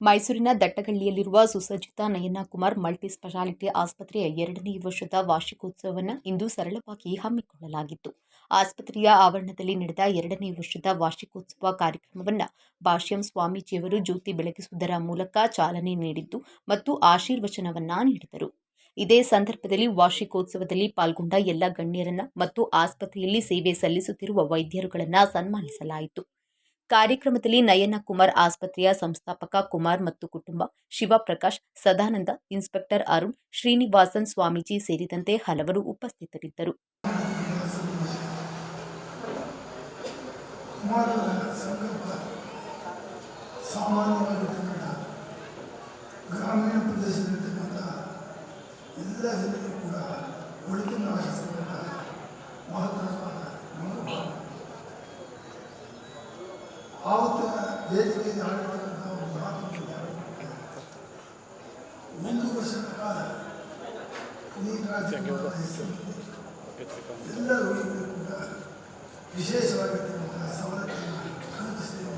ಮೈಸೂರಿನ ದಟ್ಟಗಳ್ಳಿಯಲ್ಲಿರುವ ಸುಸಜ್ಜಿತ ನಯನ Kumar multi speciality ಆಸ್ಪತ್ರೆಯ ಎರಡನೇ ವರ್ಷದ ವಾರ್ಷಿಕೋತ್ಸವವನ್ನು ಇಂದು ಸರಳವಾಗಿ ಹಮ್ಮಿಕೊಳ್ಳಲಾಗಿತ್ತು. ಆಸ್ಪತ್ರೆಯ ಆವರಣದಲ್ಲಿ ನಡೆದ ಎರಡನೇ ವರ್ಷದ ವಾರ್ಷಿಕೋತ್ಸವ ಕಾರ್ಯಕ್ರಮವನ್ನು ಭಾಷ್ಯಂ ಸ್ವಾಮೀಜಿಯವರು ಜ್ಯೋತಿ ಬೆಳಗಿಸುವುದರ ಮೂಲಕ ಚಾಲನೆ ನೀಡಿದ್ದು ಮತ್ತು ಆಶೀರ್ವಚನವನ್ನ ನೀಡಿದರು. ಇದೇ ಸಂದರ್ಭದಲ್ಲಿ ವಾರ್ಷಿಕೋತ್ಸವದಲ್ಲಿ ಪಾಲ್ಗೊಂಡ ಎಲ್ಲ ಗಣ್ಯರನ್ನ ಮತ್ತು ಆಸ್ಪತ್ರೆಯಲ್ಲಿ ಸೇವೆ ಸಲ್ಲಿಸುತ್ತಿರುವ ವೈದ್ಯರುಗಳನ್ನು ಸನ್ಮಾನಿಸಲಾಯಿತು. ಕಾರ್ಯಕ್ರಮದಲ್ಲಿ ನಯನ ಕುಮಾರ್ ಆಸ್ಪತ್ರೆಯ ಸಂಸ್ಥಾಪಕ ಕುಮಾರ್ ಮತ್ತು ಕುಟುಂಬ ಶಿವಪ್ರಕಾಶ್, ಸದಾನಂದ, ಇನ್ಸ್ಪೆಕ್ಟರ್ ಅರುಣ್, ಶ್ರೀನಿವಾಸನ್ ಸ್ವಾಮೀಜಿ ಸೇರಿದಂತೆ ಹಲವರು ಉಪಸ್ಥಿತರಿದ್ದರು. ಗ್ರಾಮೀಣ ಪ್ರದೇಶದಲ್ಲಿರ್ತಕ್ಕಂಥ ಎಲ್ಲ ಜನರು ಕೂಡ ಒಳಿತನ್ನು ಆವತ್ತು ವೇದಿಕೆಯಲ್ಲಿ ಆಡಿರ್ತಕ್ಕಂಥ ಒಂದು ವರ್ಷದ ಕಾಲ ಹೆಸರಲ್ಲಿ ಎಲ್ಲರೂ ಕೂಡ ವಿಶೇಷವಾಗಿರ್ತಕ್ಕಂಥ ಸವಲತ್ತನ್ನು ಕಲ್ಪಿಸ್ತೇವೆ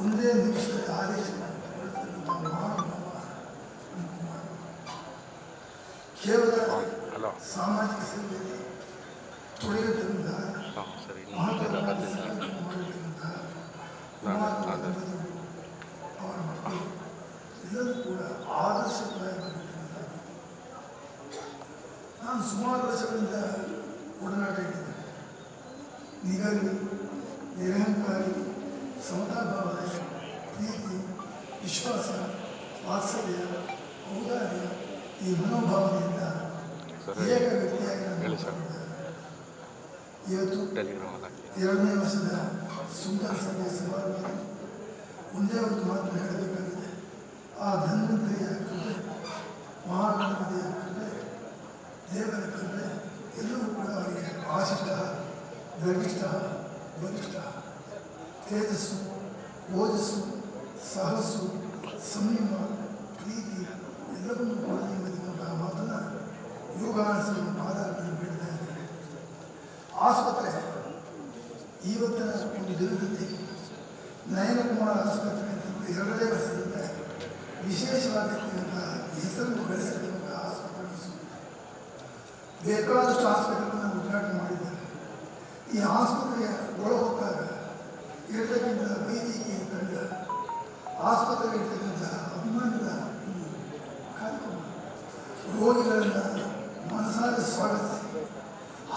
ಒಂದೇ ನಿಮಿಷದ ಆದೇಶ ಕೊಡ್ತಕ್ಕಂಥ ಕೇವಲ ಸಾಮಾಜಿಕ ಸೇವೆಯಲ್ಲಿ ತೊಡಗಿದ್ದರಿಂದ ಮಹತ್ವದ ಬರ್ತಿದ್ದ ಸಾಧನೆ ಮಾಡಿರ್ತಕ್ಕಂಥ ನಾನು ಕುಮಾರ್ ಅದೇ. ದಂಪತಿಗಳು, ಅವರ ಮಕ್ಕಳು ಎಲ್ಲರೂ ಕೂಡ ಆದರ್ಶಪ್ರಾಯವಾಗಿರ್ತಕ್ಕಂಥ ನಾನು ಸುಮಾರು ವರ್ಷಗಳಿಂದ ಒಡನಾಟ ಇದ್ದೇನೆ. ನಿಗಲಿ ನಿರಹಂಕಾರಿ ಸಮತಾಭಾವದ ಪ್ರೀತಿ ವಿಶ್ವಾಸ ವಾತ್ಸಲ್ಯ ಔದಾರ್ಯ ಈ ಮನೋಭಾವನೆಯಿಂದ ಏಕ ವ್ಯಕ್ತಿಯಾಗಿ. ಇವತ್ತು ಎರಡನೇ ವರ್ಷದ ಸುಂದರ ಸಭೆಯ ಸಭಾದಲ್ಲಿ ಒಂದೇ ಒಂದು ಮಾತು ಹೇಳಬೇಕಾಗಿದೆ. ಆ ಧನ್ವಂತರಿಯ ಕೃಪೆ ಮಹಾಗಣಪತಿಯ ಕೃಪೆ ದೇವರ ಕಂಡ್ರೆ ಎಲ್ಲರೂ ಕೂಡ ಅವರಿಗೆ ಆಶಿಷ್ಟ ಗರಿಷ್ಠ ಬಲಿಷ್ಠ ತೇಜಸ್ಸು ಓಜಸ್ಸು ಸಾಹಸ್ಸು ಸಂಯಮ ಪ್ರೀತಿ ಎಲ್ಲವನ್ನೂ ಕೂಡ ನೀಡಿದಂತಹ ಮಾತನ್ನು ಯೋಗಾಸನ ಆಧಾರದಲ್ಲಿ ಬೇಡ್ತಾ ಇದ್ದೇನೆ ಆಸ್ಪತ್ರೆ ಇವತ್ತಿನ ಒಂದು ದಿನದಲ್ಲಿ ನಯನಕುಮಾರ ಆಸ್ಪತ್ರೆ ಅಂತ ಎರಡನೇ ವರ್ಷದಿಂದ ವಿಶೇಷವಾಗಿರ್ತಕ್ಕಂಥ ಹೆಸರನ್ನು ಗಳಿಸಿರ್ತಕ್ಕಂಥ ಆಸ್ಪತ್ರೆ. ಬೇಕಾದಷ್ಟು ಆಸ್ಪತ್ರೆಗಳನ್ನು ಉದ್ಘಾಟನೆ ಮಾಡಿದ್ದಾರೆ. ಈ ಆಸ್ಪತ್ರೆಯ ಒಳ ಹೋದಾಗ ಇರತಕ್ಕಂಥ ವೈದ್ಯಕೀಯ ತಂಡ ಆಸ್ಪತ್ರೆಗೆ ಇರ್ತಕ್ಕಂಥ ಅಭಿಮಾನದ ಕಾರ್ಯಕ್ರಮ, ರೋಗಿಗಳನ್ನು ಮನಸಾದ ಸ್ವಾಗತಿಸಿ.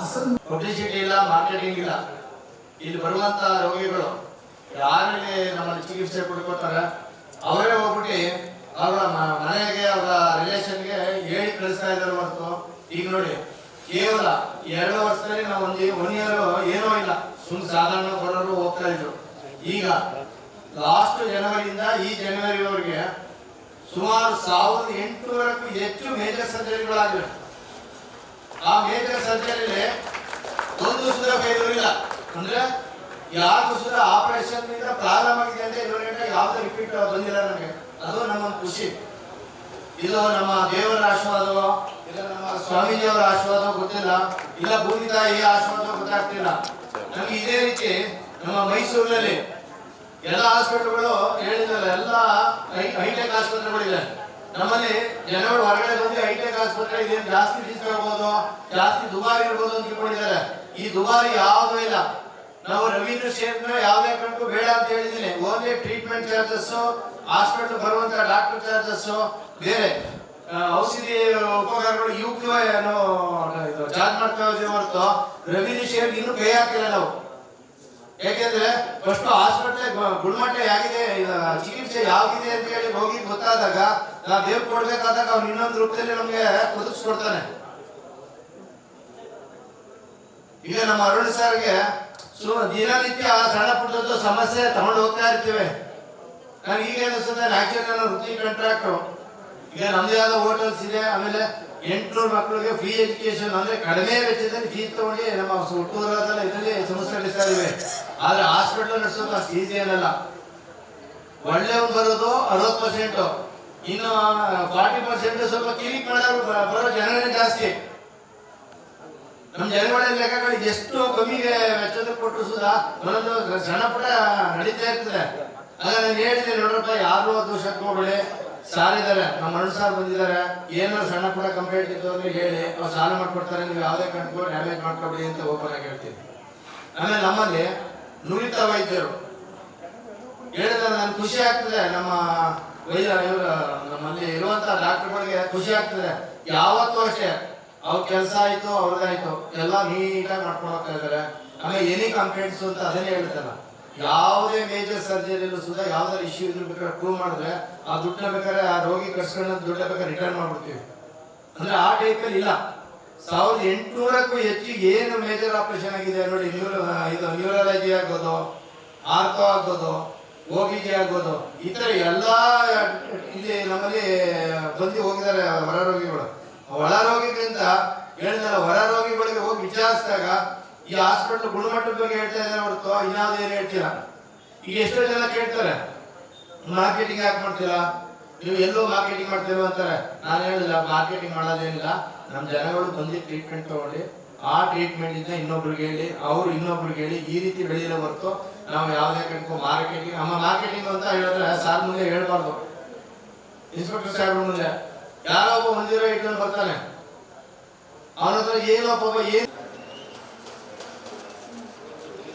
ಅಸನ್ ಪಬ್ಲಿಸಿಟಿ ಇಲ್ಲ ಮಾರ್ಕೆಟಿಂಗ್ ಇಲ್ಲ. ಇಲ್ಲಿ ಬರುವಂಥ ರೋಗಿಗಳು ಯಾರಿಗೆ ನಮ್ಮಲ್ಲಿ ಚಿಕಿತ್ಸೆ ಕೊಡ್ಕೋತಾರೆ ಅವರೇ ಹೋಗ್ಬಿಟ್ಟು ಅವರ ಮನೆಗೆ, ಅವರ ರಿಲೇಷನ್ಗೆ ಹೇಳಿ ಕಳಿಸ್ತಾ ಇದ್ದಾರೆ ಹೊರತು. ಈಗ ನೋಡಿ ಕೇವಲ ಎರಡು ವರ್ಷದಲ್ಲಿ ನಾವು ಒಂದು ಒನ್ ಇಯರ್ ಏನೋ ಇಲ್ಲ. ಸುಮ್ ಸಾಧಾರಣ ಕೊಡೋರು ಹೋಗ್ತಾ ಇದ್ರು. ಈಗ ಲಾಸ್ಟ್ ಜನವರಿಯಿಂದ ಈ ಜನವರಿವರೆಗೆ ಸುಮಾರು ಸಾವಿರದ ಎಂಟುನೂರಕ್ಕೂ ಹೆಚ್ಚು ಮೇಜರ್ ಸರ್ಜರಿಗಳಾಗಿವೆ ಆ ಮೇಜರ್ ಸರ್ಜರಿಲಿ ಒಂದು ಸುಧಾ ಫೇಲ್ಯೂರ್ ಇಲ್ಲ. ಅಂದ್ರೆ ಯಾರಿಗೂ ಸುಧಾ ಆಪರೇಷನ್ ಪ್ರಾರಂಭ ಆಗಿದೆ ಅಂತ ಇದುವರೆಗೆ ಯಾವ್ದು ರಿಪೀಟ್ ಬಂದಿಲ್ಲ ನನಗೆ ಅದು ನಮ್ಮ ಖುಷಿ. ಇದು ನಮ್ಮ ದೇವರ ಆಶೀರ್ವಾದವೋ ಸ್ವಾಮೀಜಿಯವರ ಆಶೀರ್ವಾದ ಗೊತ್ತಿಲ್ಲ. ಇಲ್ಲ, ಭೂಮಿ ತಾಯಿ ಆಶೀರ್ವಾದ ಗೊತ್ತಾಗ್ತಿಲ್ಲ. ನಮ್ಗೆ ಇದೇ ರೀತಿ ನಮ್ಮ ಮೈಸೂರಿನಲ್ಲಿ ಎಲ್ಲ ಹಾಸ್ಪಿಟಲ್ಗಳು ಹೇಳಿದ್ರಲ್ಲ, ಎಲ್ಲ ಹೈಟೆಕ್ ಆಸ್ಪತ್ರೆಗಳಿದೆ. ನಮ್ಮಲ್ಲಿ ಜನಗಳು ಹೊರಗಡೆ ಬಂದು ಹೈಟೆಕ್ ಆಸ್ಪತ್ರೆ ಇದೆ ಜಾಸ್ತಿ ಫೀಸ್ ತಗೋಬಹುದು ಜಾಸ್ತಿ ದುಬಾರಿ ಇರ್ಬೋದು ಅಂತ ತಿಳ್ಕೊಂಡಿದ್ದಾರೆ. ಈ ದುಬಾರಿ ಯಾವುದೂ ಇಲ್ಲ. ನಾವು ರವೀಂದ್ರ ಸೇರ್ನ ಯಾವುದೇ ಕಾರಣಕ್ಕೂ ಬೇಡ ಅಂತ ಹೇಳಿದ್ದೀನಿ. ಓನ್ಲಿ ಟ್ರೀಟ್ಮೆಂಟ್ ಚಾರ್ಜಸ್ ಹಾಸ್ಪಿಟಲ್ ಬರುವಂತ ಡಾಕ್ಟರ್ ಚಾರ್ಜಸ್ ಬೇರೆ. ಔಷಧಿ ಉಪಕರಣಗಳು ಇವಕ್ಕೂ ಏನೋ ಚಾರ್ಜ್ ಮಾಡ್ತಾ ಹೊರತು ರೆವಿನ್ಯೂ ಇನ್ನೂ ಕೈ ಹಾಕಿಲ್ಲ ನಾವು. ಯಾಕೆಂದ್ರೆ ಫಸ್ಟ್ ಹಾಸ್ಪಿಟ್ಲೆ ಗುಣಮಟ್ಟ ಹೇಗಿದೆ ಚಿಕಿತ್ಸೆ ಯಾವಿದೆ ಅಂತ ಹೇಳಿ ಹೋಗಿ ಗೊತ್ತಾದಾಗ ನಾವು ದೇವ್ ಕೊಡ್ಬೇಕಾದಾಗ ಅವ್ನು ಇನ್ನೊಂದು ರೂಪದಲ್ಲಿ ನಮ್ಗೆ ಒದಗಿಸ್ಕೊಡ್ತಾನೆ ಈಗ ನಮ್ಮ ಅರುಣ್ ಸರ್ಗೆ ಸು, ದಿನನಿತ್ಯ ಸಣ್ಣ ಪುಟ್ಟದ್ದು ಸಮಸ್ಯೆ ತಗೊಂಡು ಹೋಗ್ತಾ ಇರ್ತೀವಿ. ನನಗೆ ಈಗ ನಾನು ಆಕ್ಚುಲಿ ನಾನು ವೃತ್ತಿ ಕಾಂಟ್ರಾಕ್ಟರ್ ಈಗ ನಮ್ದೇ ಆದ ಹೋಟೆಲ್ಸ್ ಇದೆ, ಆಮೇಲೆ ಎಂಟ್ನೂರು ಮಕ್ಕಳಿಗೆ ಫ್ರೀ ಎಜುಕೇಶನ್ ಅಂದ್ರೆ ಕಡಿಮೆ ವೆಚ್ಚದಲ್ಲಿ ಫೀಸ್ ತಗೊಂಡು ನಮ್ಮ ಹುಟ್ಟೂರಾದ ಇದರಲ್ಲಿ ಸಂಸ್ಥೆ ನಡೆಸ್ತಾ ಇವೆ ಆದ್ರೆ ಹಾಸ್ಪಿಟಲ್ ನಡೆಸೋದು ಅಷ್ಟು ಈಸಿ ಏನಲ್ಲ. ಒಳ್ಳೆಯವ್ರು ಬರೋದು ಅರವತ್ತು ಪರ್ಸೆಂಟ್ ಇನ್ನು ಫಾರ್ಟಿ ಪರ್ಸೆಂಟ್ ಸ್ವಲ್ಪ ಕ್ಲಿನಿಕ್ ಮಾಡೋರು ಬರೋ ಜನರೇ ಜಾಸ್ತಿ. ನಮ್ಮ ಜನಗಳ ಲೆಕ್ಕಗಳು ಎಷ್ಟು ಕಮ್ಮಿಗೆ ವೆಚ್ಚದ ಕೊಟ್ಟರು ಸುಧಾ ಒಂದೊಂದು ಸಣ್ಣ ಪುಟ್ಟ ನಡೀತಾ ಇರ್ತದೆ. ಅಲ್ಲ ನಾನು ಹೇಳಿದೆ ನೋಡ್ರಪ್ಪ, ಯಾರು ಅದು ಶತ್ರುಗಳು ಸಾರ್ ಇದಾರೆ, ನಮ್ಮ ಅಣ್ಣ ಸಾರ್ ಬಂದಿದ್ದಾರೆ. ಏನೋ ಸಣ್ಣ ಪುಟ್ಟ ಕಂಪ್ಲೇಂಟ್ ಇತ್ತು ಅಂದ್ರೆ ಹೇಳಿ, ಅವ್ರು ಸಾಲ ಮಾಡ್ಕೊಡ್ತಾರೆ, ನೀವು ಯಾವುದೇ ಕಂಟ್ಕೋ ಡ್ಯಾಮೇಜ್ ಮಾಡ್ಕೊಬಿಡಿ ಅಂತ ಓಪನ್ ಆಗಿ ಹೇಳ್ತೀನಿ. ಆಮೇಲೆ ನಮ್ಮಲ್ಲಿ ನುರಿತ ವೈದ್ಯರು. ಹೇಳಿದ್ರೆ ನನ್ಗೆ ಖುಷಿ ಆಗ್ತದೆ, ನಮ್ಮ ವೈದ್ಯ, ಇವ್ರು, ನಮ್ಮಲ್ಲಿ ಇರುವಂತ ಡಾಕ್ಟರ್ಗಳಿಗೆ ಖುಷಿ ಆಗ್ತದೆ. ಯಾವತ್ತೂ ಅಷ್ಟೇ, ಅವ್ರ ಕೆಲಸ ಆಯ್ತು ಅವ್ರದ್ದಾಯ್ತು ಎಲ್ಲ ನೀಟಾಗಿ ಮಾಡ್ಕೊಂಡು ಹೋಗ್ತಾ ಇದಾರೆ. ಆಮೇಲೆ ಎನಿ ಕಂಪ್ಲೇಂಟ್ಸ್ ಅಂತ ಅದನ್ನೇ ಹೇಳ್ತಲ್ಲ ಯಾವುದೇ ಮೇಜರ್ ಸರ್ಜರಿ ಸುಧಾ ಯಾವ್ದಾರು ಇಶ್ಯೂ ಇದ್ರು ಬೇಕಾದ್ರೆ ಪ್ರೂವ್ ಮಾಡಿದ್ರೆ ಆ ದುಡ್ಡನ್ನ ಬೇಕಾದ್ರೆ ಆ ರೋಗಿ ಕಟ್ಸ್ಕೊಂಡ ದುಡ್ಡ ಬೇಕಾದ್ರೆ ರಿಟರ್ನ್ ಮಾಡ್ಬಿಡ್ತೀವಿ. ಅಂದ್ರೆ ಆ ಟೈಪಲ್ಲಿ ಇಲ್ಲ. ಸಾವಿರದ ಎಂಟುನೂರಕ್ಕೂ ಹೆಚ್ಚು ಏನು ಮೇಜರ್ ಆಪರೇಷನ್ ಆಗಿದೆ ನೋಡಿ ನ್ಯೂರೋ ಇದು ನ್ಯೂರಾಲಜಿ ಆಗ್ಬೋದು ಆರ್ಥೋ ಓಬಿಜಿ ಆಗೋದು ಜಿ ಆಗ್ಬೋದು, ಈ ಥರ ಎಲ್ಲ ಇಲ್ಲಿ ನಮ್ಮಲ್ಲಿ ಬಂದು ಹೋಗಿದ್ದಾರೆ ಹೊರ ರೋಗಿಗಳು ಒಳ ರೋಗಿಗಿಂತ ಹೇಳಿದಾರೆ ಹೊರ ರೋಗಿಗಳಿಗೆ ಹೋಗಿ ವಿಚಾರಿಸಿದಾಗ ಈ ಹಾಸ್ಪಿಟಲ್ ಗುಣಮಟ್ಟದ ಬಗ್ಗೆ ಹೇಳ್ತಾ ಇದ್ದಾರೆ ಹೊರತು ಇನ್ನಾದ ಏನು ಹೇಳ್ತೀರಾ? ಈಗ ಎಷ್ಟೋ ಜನ ಕೇಳ್ತಾರೆ ಮಾರ್ಕೆಟಿಂಗ್ ಯಾಕೆ ಮಾಡ್ತೀರಾ? ನೀವು ಎಲ್ಲೋ ಮಾರ್ಕೆಟಿಂಗ್ ಮಾಡ್ತೀರೋ ಅಂತಾರೆ. ನಾನು ಹೇಳಿಲ್ಲ ಮಾರ್ಕೆಟಿಂಗ್ ಮಾಡೋದೇನಿಲ್ಲ. ನಮ್ಮ ಜನಗಳು ಬಂದು ಟ್ರೀಟ್ಮೆಂಟ್ ತಗೊಳ್ಳಿ ಆ ಟ್ರೀಟ್ಮೆಂಟ್ ಇಂದ ಇನ್ನೊಬ್ರಿಗೆ ಹೇಳಿ, ಅವ್ರು ಇನ್ನೊಬ್ರಿಗೆ ಹೇಳಿ ಈ ರೀತಿ ಬೆಳೆಯಲ್ಲ ಹೊರತು ನಾವು ಯಾವುದೇ ಕಣ್ಕೊ ಮಾರ್ಕೆಟಿಂಗ್ ನಮ್ಮ ಮಾರ್ಕೆಟಿಂಗ್ ಅಂತ ಹೇಳಿದ್ರೆ ಸಾರ್ ಮುಂದೆ ಹೇಳ್ಬಾರ್ದು. ಇನ್ಸ್ಪೆಕ್ಟರ್ ಸಾಹೇಬ್ರ ಮುಂದೆ. ಯಾರೋ ಒಬ್ಬ ಹೊಂದಿರೋ ಇಟ್ಕೊಂಡು ಬರ್ತಾನೆ. ಅವನ ಹತ್ರ ಏನೋ ಪಾಪ ಏನು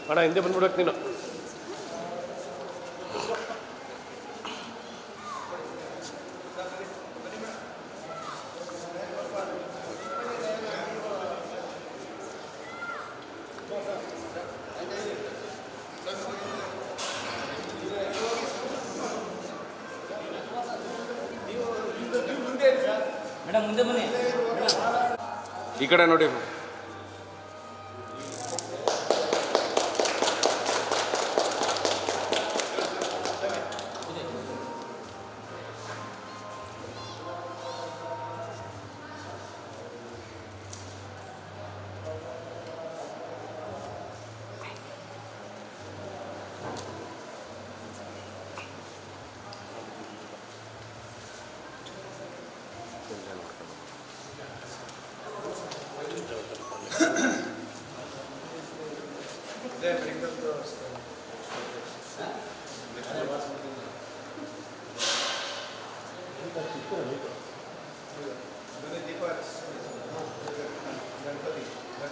ಅಣ್ಣ ಹಿಂದೆ ಬಂದ್ಬಿಡಕ್ಕೆ ನೀನು ಮೇಡಮ್ ಮುಂದೆ ಬನ್ನಿ ಈ ಕಡೆ ನೋಡಿ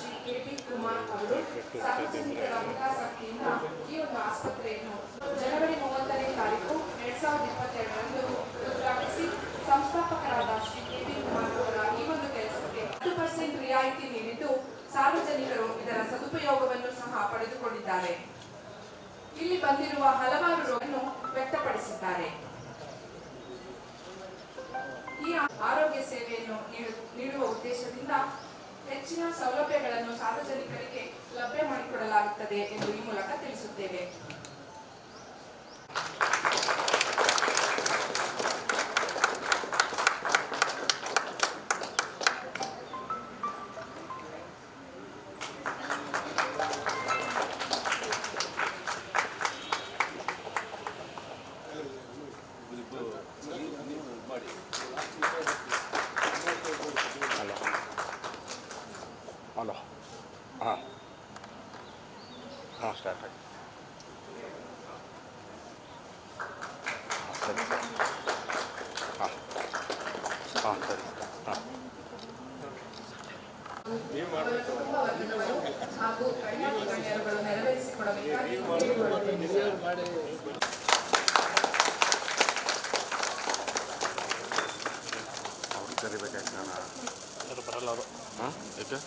ಶ್ರೀ ಕೆ ಕುಮಾರ್ ಅವರು ಸಾರ್ವಜನಿಕರ ಹಿತಾಸಕ್ತಿಯಿಂದ ಈ ಒಂದು ಆಸ್ಪತ್ರೆಯನ್ನು ಜನವರಿ ಮೂವತ್ತನೇ ತಾರೀಕು ಎರಡ್ ಸಾವಿರದ ಇಪ್ಪತ್ತೆರಡರಂದು ಉದ್ಘಾಟಿಸಿ ಸಂಸ್ಥಾಪಕರಾದ ಶ್ರೀ ಕೆ ಪಿ ಕುಮಾರ್ ಅವರ ಈ ಒಂದು ಕೆಲಸಕ್ಕೆ ಹತ್ತು ಪರ್ಸೆಂಟ್ ರಿಯಾಯಿತಿ ನೀಡಿದ್ದು ಸಾರ್ವಜನಿಕರು ಇದರ ಸದುಪಯೋಗವನ್ನು ಸಹ ಪಡೆದುಕೊಂಡಿದ್ದಾರೆ ಇಲ್ಲಿ ಬಂದಿರುವ ಹಲವಾರು ರೋಗವನ್ನು ವ್ಯಕ್ತಪಡಿಸಿದ್ದಾರೆ ಈ ಆರೋಗ್ಯ ಸೇವೆಯನ್ನು ನೀಡು- ನೀಡುವ ಉದ್ದೇಶದಿಂದ ಹೆಚ್ಚಿನ ಸೌಲಭ್ಯಗಳನ್ನು ಸಾರ್ವಜನಿಕರಿಗೆ ಲಭ್ಯ ಮಾಡಿಕೊಡಲಾಗುತ್ತದೆ ಎಂದು ಈ ಮೂಲಕ ತಿಳಿಸುತ್ತೇವೆ. ಕರಿಬೇಕಾಯ್ತು ನಾನು. ಬರಲ್ಲ ಅವರು. ಹಾಂ? ಏಕೆ